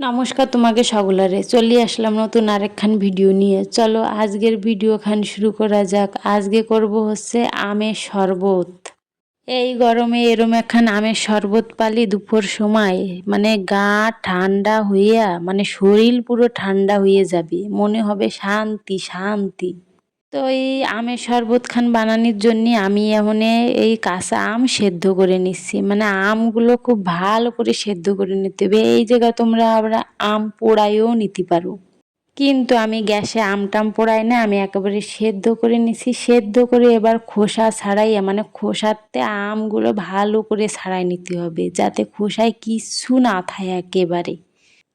নমস্কার তোমাকে সগুলারে চলে আসলাম নতুন আরেকখান ভিডিও নিয়ে। চলো আজকের ভিডিও খান শুরু করা যাক। আজকে করব হচ্ছে আমের শরবত। এই গরমে এরম একখান আমের শরবত পালি দুপুর সময়। মানে গা ঠান্ডা হইয়া মানে শরীর পুরো ঠান্ডা হয়ে যাবে। মনে হবে শান্তি শান্তি। তো এই আমের শরবত খান বানানোর জন্যে আমি এখন এই কাঁচা আম সেদ্ধ করে নিচ্ছি। মানে আমগুলো খুব ভালো করে সেদ্ধ করে নিতে হবে। এই জায়গায় তোমরা আবার আম পোড়াইও নিতে পারো। কিন্তু আমি গ্যাসে আম টাম পোড়াই না, আমি একেবারে সেদ্ধ করে নিছি। সেদ্ধ করে এবার খোসা ছাড়াই মানে খোসাতে আমগুলো ভালো করে ছাড়াই নিতে হবে, যাতে খোসায় কিচ্ছু না থাকে একেবারে।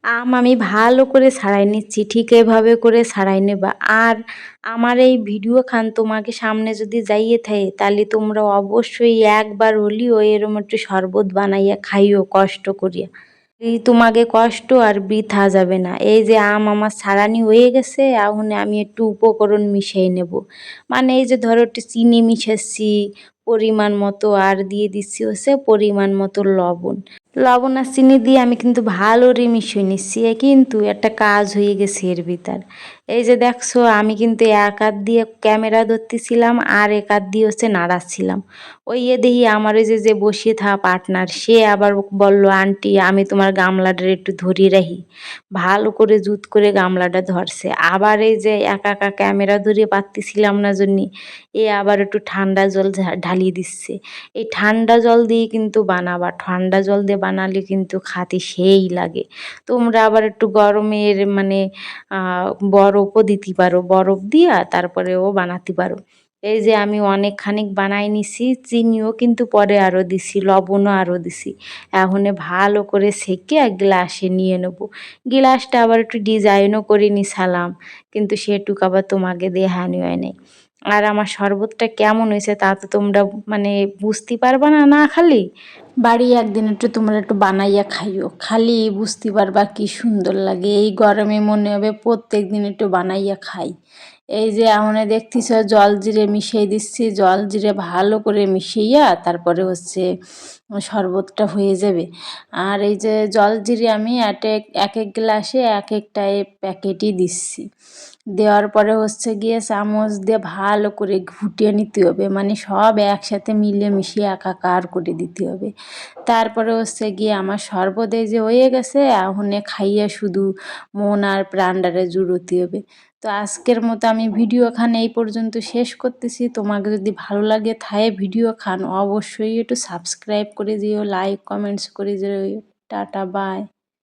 আম আমি ভালো করে সারাই নিচ্ছি, ঠিক এভাবে করে সারাই নেবা। আর আমার এই ভিডিও খান তোমাকে সামনে যদি যাইয়ে থাকে, তাহলে তোমরা অবশ্যই একবার হলিও এরম একটু শরবত বানাইয়া খাইও কষ্ট করিয়া। তোমাকে কষ্ট আর বৃথা যাবে না। এই যে আম আমার সারানি হয়ে গেছে, এখন আমি একটু উপকরণ মিশিয়ে নেব। মানে এই যে ধরো একটু চিনি মিশাচ্ছি, পরিমাণ মতো আর দিয়ে দিচ্ছি হচ্ছে পরিমাণ মতো লবণ। লবণ আর চিনি দিয়ে আমি কিন্তু ভালো রে মিশিয়ে নিচ্ছি। কিন্তু একটা কাজ হয়ে গেছে এর ভিতর। এই যে দেখছ, আমি কিন্তু এক হাত দিয়ে ক্যামেরা ধরতেছিলাম আর এক হাত দিয়ে হচ্ছে নাড়াচ্ছিলাম। ওই এ দেখি আমার ওই যে যে বসিয়ে থাকা পার্টনার সে আবার বলল, আন্টি, আমি তোমার গামলাটা একটু ধরিয়ে রাখি। ভালো করে জুত করে গামলাটা ধরছে। আবার এই যে একা একা ক্যামেরা ধরিয়ে পারতেছিলাম না জন্যে, এ আবার একটু ঠান্ডা জল ঢালিয়ে দিচ্ছে। এই ঠান্ডা জল দিয়ে কিন্তু বানাবা, ঠান্ডা জল দিয়ে বানালে কিন্তু খাতে সেই লাগে। তোমরা আবার একটু গরমের মানে বরফও দিতে পারো। বরফ দিয়া তারপরেও বানাতে পারো। এই যে আমি অনেক খানিক বানাই নিছি, চিনিও কিন্তু পরে আরও দিছি, লবণও আরও দিছি। এখন ভালো করে সেকে গ্লাসে নিয়ে নেব। গ্লাসটা আবার একটু ডিজাইনও করে নিছালাম, কিন্তু সেটুকু আবার তোমাকে দেখানি হয় নাই। আর আমার শরবতটা কেমন হয়েছে তা তো তোমরা মানে বুঝতে পারবা না না খালি? বাড়ি একদিন একটু তোমরা একটু বানাইয়া খাইও, খালি বুঝতে পারবা কি সুন্দর লাগে, এই গরমে মনে হবে প্রত্যেক দিন একটু বানাইয়া খাই। এই যে এখন দেখতেছ জল জিরে মিশিয়ে দিচ্ছি, জল জিরে ভালো করে মিশিয়ে তারপরে হচ্ছে শরবতটা হয়ে যাবে। আর এই যে জল জিরে আমি এক এক গ্লাসে এক একটা প্যাকেটই দিচ্ছি। দেওয়ার পরে হচ্ছে গিয়ে চামচ দিয়ে ভালো করে ঘুটিয়ে নিতে হবে মানে সব একসাথে মিলে মিশিয়ে একাকার করে দিতে হবে। তারপরে হচ্ছে গিয়ে আমার শরবত এই যে হয়ে গেছে, এখন খাইয়ে শুধু মন আর প্রাণটারে জুড়োতে হবে। তো আজকের মতো আমি ভিডিও খান এই পর্যন্ত শেষ করতেছি। তোমাকে যদি ভালো লাগে থায়ে ভিডিও খান, অবশ্যই একটু সাবস্ক্রাইব করে দিও লাইক কমেন্টস করে দিও। Tata bye